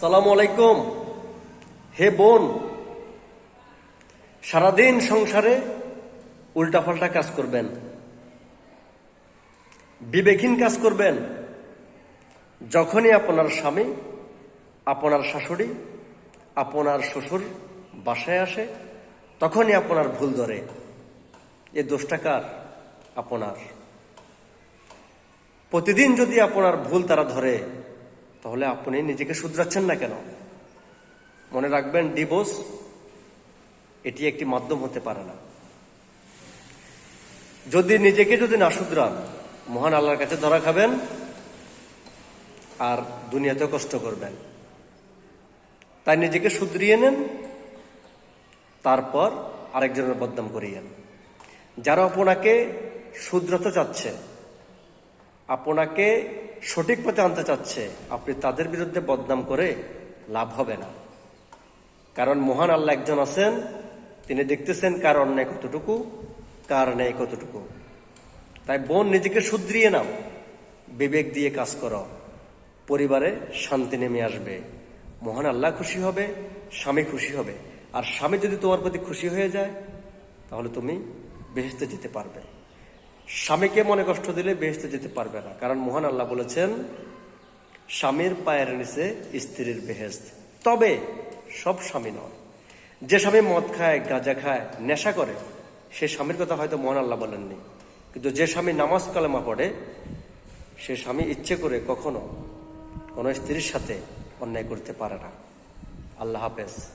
সালাম আলাইকুম। হে বোন, সারাদিন সংসারে উল্টাপাল্টা কাজ করবেন, বিবেকহীন কাজ করবেন। যখনই আপনার স্বামী, আপনার শাশুড়ি, আপনার শ্বশুর বাসায় আসে, তখনই আপনার ভুল ধরে। এ দোষটা কার? আপনার। প্রতিদিন যদি আপনার ভুল তারা ধরে তাহলে আপনি নিজেকে শুধরাচ্ছেন না কেন? মনে রাখবেন ডিভোর্স এটি একটি মাধ্যম হতে পারে না। যদি নিজেকে যদি না শুধরান, মহান আল্লাহর কাছে ধরা খাবেন আর দুনিয়াতে কষ্ট করবেন। তাই নিজেকে শুধরিয়ে নেন, তারপর আরেকজনের বদনাম করিয়েন যারা আপনাকে শুধরাতে চাচ্ছে আপনাকে সঠিক পথে আনতে চাচ্ছে, আপনি তাদের বিরুদ্ধে বদনাম করে লাভ হবে না। কারণ মহান আল্লাহ একজন আছেন, তিনি দেখতেছেন কার অন্যায় কতটুকু, কার ন্যায় কতটুকু। তাই বোন, নিজেকে শুধরিয়ে নাও, বিবেক দিয়ে কাজ করো, পরিবারে শান্তি নেমে আসবে। মহান আল্লাহ খুশি হবে, স্বামী খুশি হবে। আর স্বামী যদি তোমার প্রতি খুশি হয়ে যায়, তাহলে তুমি বেহেস্তে যেতে পারবে। স্বামীকে মনে কষ্ট দিলে বেহেস্তে যেতে পারবে না। কারণ মহান আল্লাহ বলেছেন, স্বামীর পায়ের নিচে স্ত্রীর বেহেস্ত তবে সব স্বামী নয়। যে স্বামী মদ খায়, গাঁজা খায়, নেশা করে, সে স্বামীর কথা হয়তো মহান আল্লাহ বলেননি। কিন্তু যে স্বামী নামাজ কালেমা পড়ে, সে স্বামী ইচ্ছে করে কখনো কোনো স্ত্রীর সাথে অন্যায় করতে পারে না। আল্লাহ হাফেজ।